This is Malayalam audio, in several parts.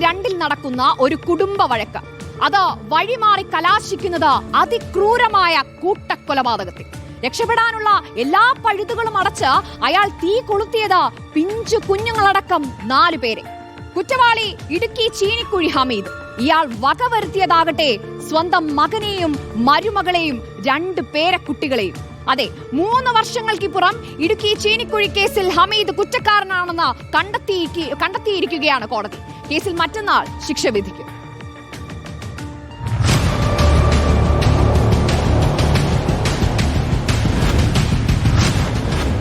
രണ്ടിൽ നടക്കുന്ന ഒരു കുടുംബ വഴക്ക്. അത് വഴിമാറി കലാശിക്കുന്നത് അതിക്രൂരമായ കൂട്ടക്കൊലപാതകത്തിൽ. രക്ഷപ്പെടാനുള്ള എല്ലാ പഴുതുകളും അടച്ച് അയാൾ തീ കൊളുത്തിയത് പിഞ്ചു കുഞ്ഞുങ്ങളടക്കം നാലു പേരെ. കുറ്റവാളി ഇടുക്കി ചീനിക്കുഴി ഹമീദ്. ഇയാൾ വകവരുത്തിയതാകട്ടെ സ്വന്തം മകനെയും മരുമകളെയും രണ്ട് പേരക്കുട്ടികളെയും. അതെ മൂന്ന് വർഷങ്ങൾക്കിപ്പുറം ഇടുക്കി ചീനിക്കുഴി കേസിൽ ഹമീദ് കുറ്റക്കാരനാണെന്ന് കണ്ടെത്തി കണ്ടെത്തിയിരിക്കുകയാണ് കോടതി. കേസിൽ മറ്റന്നാൾ ശിക്ഷ വിധിക്കും.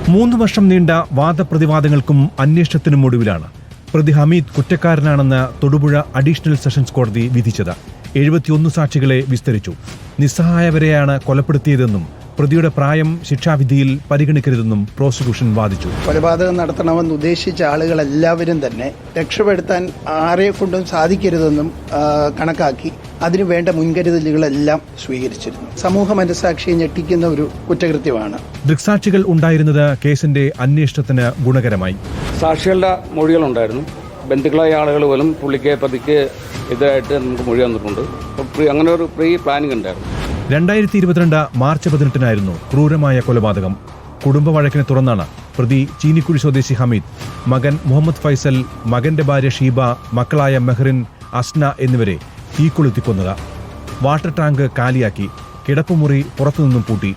മൂന്ന് വർഷം നീണ്ട വാദപ്രതിവാദങ്ങൾക്കും അന്വേഷണത്തിനും ഒടുവിലാണ് പ്രതി ഹമീദ് കുറ്റക്കാരനാണെന്ന് തൊടുപുഴ അഡീഷണൽ സെഷൻസ് കോടതി വിധിച്ചത്. എഴുപത്തിയൊന്ന് സാക്ഷികളെ വിസ്തരിച്ചു. നിസ്സഹായവരെയാണ് കൊലപ്പെടുത്തിയതെന്നും പ്രതിയുടെ പ്രായം ശിക്ഷാവിധിയിൽ പരിഗണിക്കരുതെന്നും പ്രോസിക്യൂഷൻ വാദിച്ചു. കൊലപാതകം നടത്തണമെന്ന് ഉദ്ദേശിച്ച ആളുകൾ എല്ലാവരും തന്നെ രക്ഷപ്പെടുത്താൻ ആരെ കൊണ്ടും സാധിക്കരുതെന്നും കണക്കാക്കി അതിനു വേണ്ട മുൻകരുതലുകളെല്ലാം സ്വീകരിച്ചിരുന്നു. സമൂഹ മനസാക്ഷിയെ ഞെട്ടിക്കുന്ന ഒരു കുറ്റകൃത്യമാണ്. ദൃക്സാക്ഷികൾ ഉണ്ടായിരുന്നത് കേസിന്റെ അന്വേഷണത്തിന് ഗുണകരമായി. സാക്ഷികളുടെ മൊഴികളുണ്ടായിരുന്നു ബന്ധുക്കളായ ആളുകൾ പോലും പുള്ളിക്ക് പ്രതിക്ക് എതിരായിട്ട് നമുക്ക് മൊഴി വന്നിട്ടുണ്ട് അപ്പോൾ അങ്ങനെ ഒരു പ്രീ പ്ലാനിംഗ് ഉണ്ടായിരുന്നു. രണ്ടായിരത്തി ഇരുപത്തിരണ്ട് മാർച്ച് പതിനെട്ടിനായിരുന്നു ക്രൂരമായ കൊലപാതകം. കുടുംബ വഴക്കിനെ തുറന്നാണ് പ്രതി ചീനിക്കുഴി സ്വദേശി ഹമീദ് മകൻ മുഹമ്മദ് ഫൈസൽ മകന്റെ ഭാര്യ ഷീബ മക്കളായ മെഹ്റിൻ അസ്ന എന്നിവരെ തീക്കൊളുത്തി കൊന്നത് വാട്ടർ ടാങ്ക് കാലിയാക്കി കിടപ്പുമുറി പുറത്തുനിന്നും പൂട്ടി.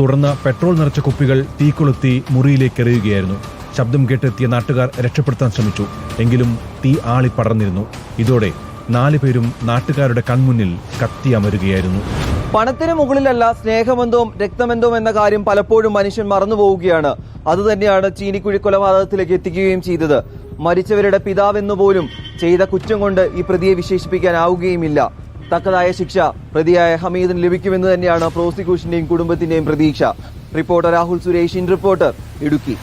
തുടർന്ന് പെട്രോൾ നിറച്ച കുപ്പികൾ തീക്കൊളുത്തി മുറിയിലേക്ക് എറിയുകയായിരുന്നു. ശബ്ദം കേട്ടെത്തിയ നാട്ടുകാർ രക്ഷപ്പെടുത്താൻ ശ്രമിച്ചു. എങ്കിലും തീ ആളി പടർന്നിരുന്നു ഇതോടെ നാലുപേരും നാട്ടുകാരുടെ കൺമുന്നിൽ കത്തിയമരുകയായിരുന്നു പണത്തിന് മുകളിലല്ല സ്നേഹമെന്തോ രക്തമെന്തോ എന്ന കാര്യം പലപ്പോഴും മനുഷ്യൻ മറന്നുപോവുകയാണ് അതുതന്നെയാണ് ചീനിക്കുഴി കൊലപാതകത്തിലേക്ക് എത്തിക്കുകയും ചെയ്തത്. മരിച്ചവരുടെ പിതാവെന്നുപോലും ചെയ്ത കുറ്റം കൊണ്ട് ഈ പ്രതിയെ വിശേഷിപ്പിക്കാനാവുകയുമില്ല. തക്കതായ ശിക്ഷ പ്രതിയായ ഹമീദിന് ലഭിക്കുമെന്ന് തന്നെയാണ് പ്രോസിക്യൂഷന്റെയും കുടുംബത്തിന്റെയും പ്രതീക്ഷ. Reporter Rahul Suresh in reporter Idukki.